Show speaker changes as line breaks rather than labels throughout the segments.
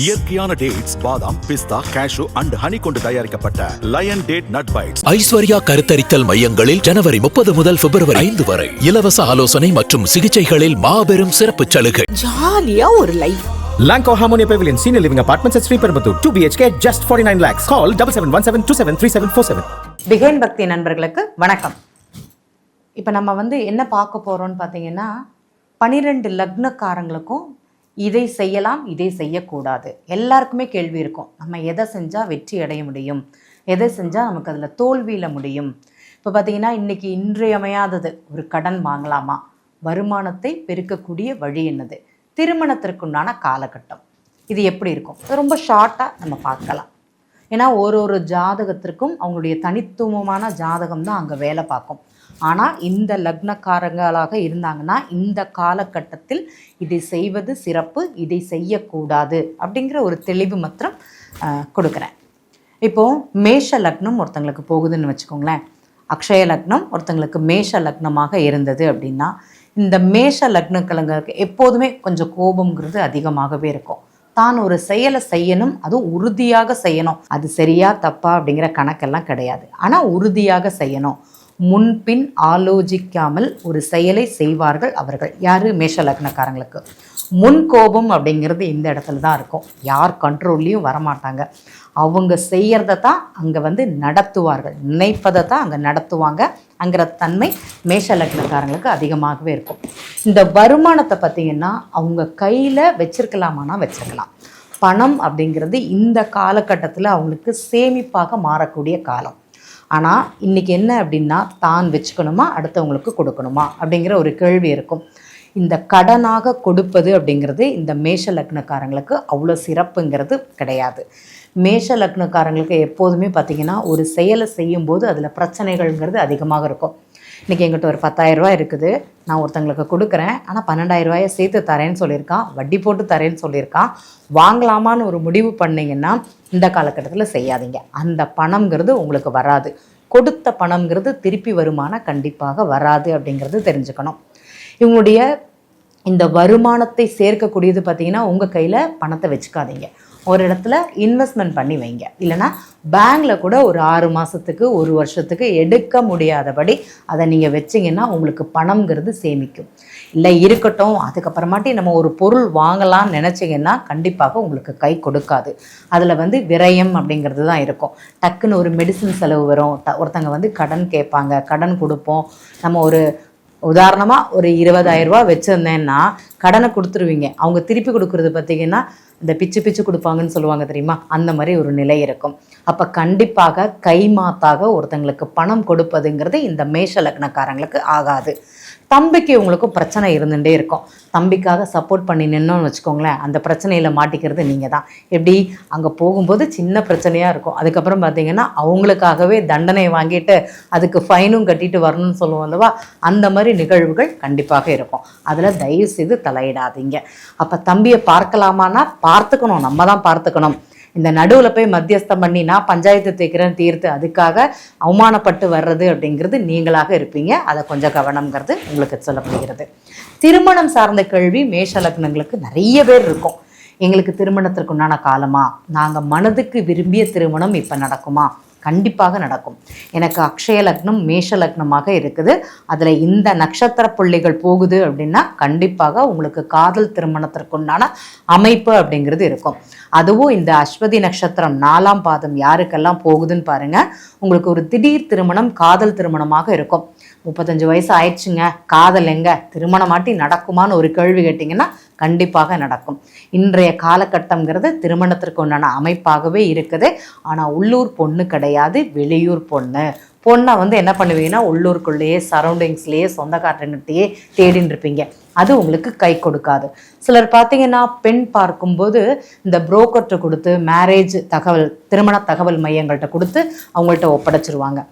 இயற்கையான டேட்ஸ் பாதாம் பிஸ்தா cash and honey கொண்டு தயாரிக்கப்பட்ட Lion date nut bites
Aishwarya கருத்தரித்தல் மையங்களில் ஜனவரி முப்பது முதல் பிப்ரவரி ஐந்து வரை. இலவச ஆலோசனை மற்றும் சிகிச்சைகளில் மாபெரும் சிறப்பு சலுகை.
ஜாலியா ஒரு life
Lanco Harmonia Pavilion Senior Living Apartments at Sri Perambatoor 2 BHK just 49 lakhs. Call 7717273747.
பிகைன் பக்தி நண்பர்களுக்கு வணக்கம். இப்போ நம்ம வந்து என்ன பார்க்க போகிறோம்னு பார்த்தீங்கன்னா பனிரெண்டு லக்னக்காரங்களுக்கும் இதை செய்யலாம் இதை செய்யக்கூடாது. எல்லாருக்குமே கேள்வி இருக்கும். நம்ம எதை செஞ்சால் வெற்றி அடைய முடியும்? எதை செஞ்சால் நமக்கு அதில் தோல்வியில் முடியும்? இப்போ பார்த்தீங்கன்னா இன்றைக்கி இன்றியமையாதது ஒரு கடன் வாங்கலாமா? வருமானத்தை பெருக்கக்கூடிய வழி என்னது? திருமணத்திற்குண்டான காலகட்டம். இது எப்படி இருக்கும்? ரொம்ப ஷார்ட்டாக நம்ம பார்க்கலாம். ஏன்னா ஒரு ஒரு ஜாதகத்திற்கும் அவங்களுடைய தனித்துவமான ஜாதகம் தான் அங்கே வேலை பார்க்கும். ஆனால் இந்த லக்னக்காரங்களாக இருந்தாங்கன்னா இந்த காலகட்டத்தில் இதை செய்வது சிறப்பு இதை செய்யக்கூடாது அப்படிங்கிற ஒரு தெளிவு மாத்திரம் கொடுக்குறேன். இப்போது மேஷ லக்னம் ஒருத்தங்களுக்கு போகுதுன்னு வச்சுக்கோங்களேன். அக்ஷய லக்னம் ஒருத்தங்களுக்கு மேஷ லக்னமாக இருந்தது அப்படின்னா இந்த மேஷ லக்னக்கிழங்களுக்கு எப்போதுமே கொஞ்சம் கோபங்கிறது அதிகமாகவே இருக்கும். தான் ஒரு செயலை செய்யணும் அதுவும் உறுதியாக செய்யணும். அது சரியா தப்பா அப்படிங்கிற கணக்கெல்லாம் கிடையாது. ஆனால் உறுதியாக செய்யணும். முன்பின் ஆலோசிக்காமல் ஒரு செயலை செய்வார்கள் அவர்கள். யார்? மேஷ லக்னக்காரங்களுக்கு. முன் கோபம் அப்படிங்கிறது இந்த இடத்துல தான் இருக்கும். யார் கண்ட்ரோல்லையும் வரமாட்டாங்க. அவங்க செய்கிறத தான் அங்கே வந்து நடத்துவார்கள். நினைப்பதை தான் அங்கே நடத்துவாங்க அங்கிற தன்மை மேஷ லக்னக்காரங்களுக்கு அதிகமாகவே இருக்கும். இந்த வருமானத்தை பார்த்திங்கன்னா அவங்க கையில் வச்சிருக்கலாமானா வச்சிருக்கலாம். பணம் அப்படிங்கிறது இந்த காலகட்டத்தில் அவங்களுக்கு சேமிப்பாக மாறக்கூடிய காலம். ஆனால் இன்றைக்கி என்ன அப்படின்னா தான் வச்சுக்கணுமா அடுத்தவங்களுக்கு கொடுக்கணுமா அப்படிங்கிற ஒரு கேள்வி இருக்கும். இந்த கடனாக கொடுப்பது அப்படிங்கிறது இந்த மேஷ லக்னக்காரங்களுக்கு அவ்வளோ சிறப்புங்கிறது கிடையாது. மேஷ லக்னக்காரங்களுக்கு எப்போதுமே பார்த்திங்கன்னா ஒரு செயலை செய்யும்போது அதில் பிரச்சனைகள்ங்கிறது அதிகமாக இருக்கும். இன்றைக்கி எங்கிட்ட ஒரு 10000 ரூபாய் இருக்குது. நான் ஒருத்தங்களுக்கு கொடுக்குறேன். ஆனால் 12000 ரூபாயை சேர்த்து தரேன்னு சொல்லியிருக்கான். வட்டி போட்டு தரேன்னு சொல்லியிருக்கான். வாங்கலாமான்னு ஒரு முடிவு பண்ணீங்கன்னா இந்த காலகட்டத்தில் செய்யாதீங்க. அந்த பணம்ங்கிறது உங்களுக்கு வராது. கொடுத்த பணம்ங்கிறது திருப்பி வருமானம் கண்டிப்பாக வராது அப்படிங்கிறது தெரிஞ்சுக்கணும். இவங்களுடைய இந்த வருமானத்தை சேர்க்கக்கூடியது பார்த்தீங்கன்னா உங்கள் கையில் பணத்தை வச்சுக்காதீங்க. ஒரு இடத்துல இன்வெஸ்ட்மெண்ட் பண்ணி வைங்க. இல்லைன்னா பேங்க்கில் கூட ஒரு ஆறு மாதத்துக்கு ஒரு வருஷத்துக்கு எடுக்க முடியாதபடி அதை நீங்கள் வச்சிங்கன்னா உங்களுக்கு பணம்ங்கிறது சேமிக்கும். இல்லை இருக்கட்டும் அதுக்கப்புறமாட்டி நம்ம ஒரு பொருள் வாங்கலாம்னு நினச்சிங்கன்னா கண்டிப்பாக உங்களுக்கு கை கொடுக்காது. அதில் வந்து விரயம் அப்படிங்கிறது தான் இருக்கும். டக்குன்னு ஒரு மெடிசின் செலவு வரும். ஒருத்தங்க வந்து கடன் கேட்பாங்க. கடன் கொடுப்போம். நம்ம ஒரு உதாரணமாக ஒரு இருபதாயிரம் ரூபா வச்சுருந்தேன்னா கடனை கொடுத்துருவீங்க. அவங்க திருப்பி கொடுக்குறது பார்த்தீங்கன்னா இந்த பிச்சு பிச்சு கொடுப்பாங்கன்னு சொல்லுவாங்க தெரியுமா? அந்த மாதிரி ஒரு நிலை இருக்கும். அப்போ கண்டிப்பாக கைமாத்தாக ஒருத்தங்களுக்கு பணம் கொடுப்பதுங்கிறது இந்த மேஷ லக்னக்காரங்களுக்கு ஆகாது. தம்பிக்கு உங்களுக்கும் பிரச்சனை இருந்துகிட்டே இருக்கும். தம்பிக்காக சப்போர்ட் பண்ணி நின்னோன்னு வச்சுக்கோங்களேன் அந்த பிரச்சனையில் மாட்டிக்கிறது நீங்கள் தான். எப்படி? அங்கே போகும்போது சின்ன பிரச்சனையாக இருக்கும். அதுக்கப்புறம் பார்த்தீங்கன்னா அவங்களுக்காகவே தண்டனை வாங்கிட்டு அதுக்கு ஃபைனும் கட்டிட்டு வரணும்னு சொல்லுவோம் அல்லவா? அந்த மாதிரி நிகழ்வுகள் கண்டிப்பாக இருக்கும். அதில் தயவு செய்து தலையிடாதீங்க. அப்போ தம்பியை பார்க்கலாமான்னா பார்த்துக்கணும். நம்ம தான் பார்த்துக்கணும். இந்த நடுவில் போய் மத்தியஸ்தம் பண்ணி நான் பஞ்சாயத்து தீர்க்கிறேன் தீர்த்து அதுக்காக அவமானப்பட்டு வர்றது அப்படிங்கிறது நீங்களாக இருப்பீங்க. அதை கொஞ்சம் கவனம்ங்கிறது உங்களுக்கு சொல்லப்படுகிறது. திருமணம் சார்ந்த கேள்வி மேஷ லக்னங்களுக்கு நிறைய பேர் இருக்கும். எங்களுக்கு திருமணத்திற்கு உண்டான காலமா? நாங்கள் மனதுக்கு விரும்பிய திருமணம் இப்போ நடக்குமா? கண்டிப்பாக நடக்கும். எனக்கு அக்ஷய லக்னம் மேஷ லக்னமாக இருக்குது. அதில் இந்த நட்சத்திர புள்ளிகள் போகுது அப்படின்னா கண்டிப்பாக உங்களுக்கு காதல் திருமணத்திற்குண்டான அமைப்பு அப்படிங்கிறது இருக்கும். அதுவும் இந்த அஸ்வதி நட்சத்திரம் நாலாம் பாதம் யாருக்கெல்லாம் போகுதுன்னு பாருங்க. உங்களுக்கு ஒரு திடீர் திருமணம் காதல் திருமணமாக இருக்கும். முப்பத்தஞ்சு வயசு ஆயிடுச்சுங்க காதல் எங்க? திருமணமாட்டி நடக்குமான்னு ஒரு கேள்வி கேட்டிங்கன்னா கண்டிப்பாக நடக்கும். இன்றைய காலகட்டங்கிறது திருமணத்திற்கு உண்டான அமைப்பாகவே இருக்குது. ஆனால் உள்ளூர் பொண்ணு கிடையாது வெளியூர் பொண்ணு. பொண்ணை வந்து என்ன பண்ணுவீங்கன்னா உள்ளூருக்குள்ளேயே சரௌண்டிங்ஸ்லேயே சொந்தக்காரங்கிட்டேயே தேடின்னு இருப்பீங்க. அது உங்களுக்கு கை கொடுக்காது. சிலர் பார்த்தீங்கன்னா பெண் பார்க்கும்போது இந்த புரோக்கர்கிட்ட கொடுத்து மேரேஜ் தகவல் திருமண தகவல் மையங்கள்கிட்ட கொடுத்து அவங்கள்ட்ட ஒப்படைச்சிருவாங்க.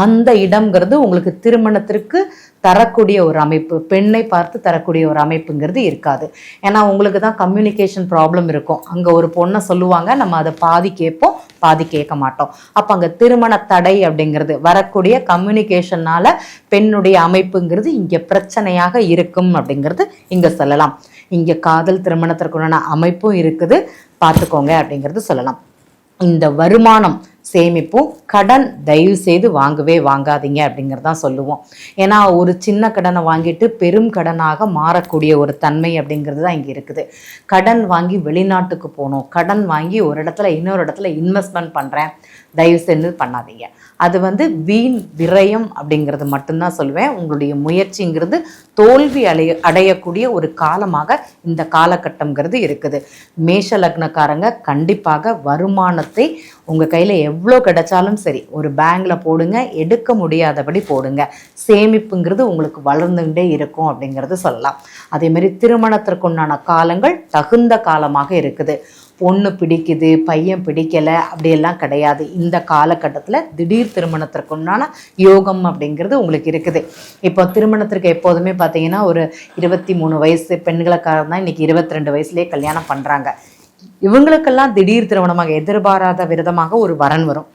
அந்த இடம்ங்கிறது உங்களுக்கு திருமணத்திற்கு தரக்கூடிய ஒரு அமைப்பு பெண்ணை பார்த்து தரக்கூடிய ஒரு அமைப்புங்கிறது இருக்காது. ஏன்னா உங்களுக்கு தான் கம்யூனிகேஷன் ப்ராப்ளம் இருக்கும். அங்கே ஒரு பொண்ணை சொல்லுவாங்க நம்ம அதை பாதி கேட்போம் பாதி கேட்க மாட்டோம். அப்போ அங்கே திருமண தடை அப்படிங்கிறது வரக்கூடிய கம்யூனிகேஷனால பெண்ணுடைய அமைப்புங்கிறது இங்கே பிரச்சனையாக இருக்கும் அப்படிங்கிறது இங்கே சொல்லலாம். இங்கே காதல் திருமணத்திற்குண்டான அமைப்பும் இருக்குது பார்த்துக்கோங்க அப்படிங்கிறது சொல்லலாம். இந்த வருமானம் சேமிப்போம் கடன் தயவு செய்து வாங்கவே வாங்காதீங்க அப்படிங்கிறதான் சொல்லுவோம். ஏன்னா ஒரு சின்ன கடனை வாங்கிட்டு பெரும் கடனாக மாறக்கூடிய ஒரு தன்மை அப்படிங்கிறது தான் இங்கே இருக்குது. கடன் வாங்கி வெளிநாட்டுக்கு போகணும். கடன் வாங்கி ஒரு இடத்துல இன்னொரு இடத்துல இன்வெஸ்ட்மெண்ட் பண்ணுறேன் தயவு செஞ்சு பண்ணாதீங்க. அது வந்து வீண் விரயம் அப்படிங்கிறது மட்டும்தான் சொல்லுவேன். உங்களுடைய முயற்சிங்கிறது தோல்வி அடைய அடையக்கூடிய ஒரு காலமாக இந்த காலகட்டம்ங்கிறது இருக்குது. மேஷ லக்னக்காரங்க கண்டிப்பாக வருமானத்தை உங்கள் கையில் எவ்வளோ கிடைச்சாலும் சரி ஒரு பேங்கில் போடுங்க எடுக்க முடியாதபடி போடுங்க. சேமிப்புங்கிறது உங்களுக்கு வளர்ந்துகிட்டே இருக்கும் அப்படிங்கிறது சொல்லலாம். அதேமாரி திருமணத்திற்குண்டான காலங்கள் தகுந்த காலமாக இருக்குது. பொண்ணு பிடிக்குது பையன் பிடிக்கலை அப்படியெல்லாம் கிடையாது. இந்த காலகட்டத்தில் திடீர் திருமணத்திற்குண்டான யோகம் அப்படிங்கிறது உங்களுக்கு இருக்குது. இப்போ திருமணத்திற்கு எப்போதுமே பார்த்தீங்கன்னா ஒரு இருபத்தி மூணு வயசு பெண்களுக்காக தான் இன்னைக்கு இருபத்தி ரெண்டு வயசுலேயே கல்யாணம் பண்ணுறாங்க இவங்களுக்கெல்லாம் திடீர் திருமணமாக எதிர்பாராத விதமாக ஒரு வரன் வரும்.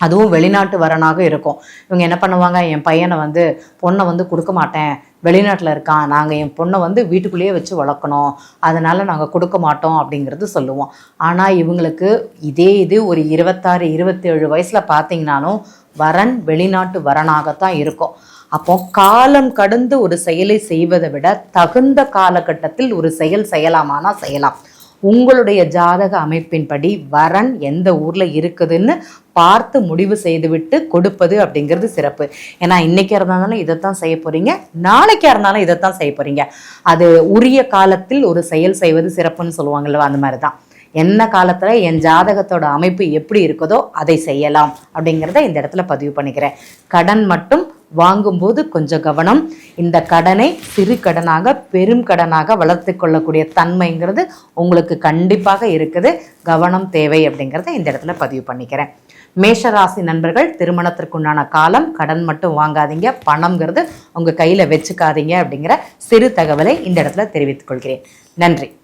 அதுவும் வெளிநாட்டு வரனாக இருக்கும். இவங்க என்ன பண்ணுவாங்க என் பையனை வந்து பொண்ணை வந்து கொடுக்க மாட்டேன். வெளிநாட்டில் இருக்கான். நாங்கள் என் பொண்ணை வந்து வீட்டுக்குள்ளேயே வச்சு வளர்க்கணும். அதனால் நாங்கள் கொடுக்க மாட்டோம் அப்படிங்கிறது சொல்லுவோம். ஆனால் இவங்களுக்கு இதே இது ஒரு இருபத்தாறு இருபத்தேழு வயசில் பார்த்தீங்கனாலும் வரன் வெளிநாட்டு வரனாகத்தான் இருக்கும். அப்போ காலம் கடந்து ஒரு செயலை செய்வதை விட தகுந்த காலகட்டத்தில் ஒரு செயல் செய்யலாமானா செய்யலாம். உங்களுடைய ஜாதக அமைப்பின்படி வரன் எந்த ஊர்ல இருக்குதுன்னு பார்த்து முடிவு செய்துவிட்டு கொடுப்பது அப்படிங்கிறது சிறப்பு. ஏன்னா இன்னைக்கு இருந்தாலும் இதைத்தான் செய்ய போறீங்க. நாளைக்கா இருந்தாலும் இதைத்தான் செய்ய போறீங்க. அது உரிய காலத்தில் ஒரு செயல் செய்வது சிறப்புன்னு சொல்லுவாங்கல்ல அந்த மாதிரி தான் என்ன காலத்துல என் ஜாதகத்தோட அமைப்பு எப்படி இருக்குதோ அதை செய்யலாம் அப்படிங்கிறத இந்த இடத்துல பதிவு பண்ணிக்கிறேன். கடன் மட்டும் வாங்கும்போது கொஞ்சம் கவனம். இந்த கடனை சிறு கடனாக பெரும் கடனாக வளர்த்து கொள்ளக்கூடிய தன்மைங்கிறது உங்களுக்கு கண்டிப்பாக இருக்குது. கவனம் தேவை அப்படிங்கிறத இந்த இடத்துல பதிவு பண்ணிக்கிறேன். மேஷராசி நண்பர்கள் திருமணத்திற்குண்டான காலம் கடன் மட்டும் வாங்காதீங்க. பணம்ங்கிறது உங்கள் கையில் வச்சுக்காதீங்க அப்படிங்கிற சிறு தகவலை இந்த இடத்துல தெரிவித்துக் கொள்கிறேன். நன்றி.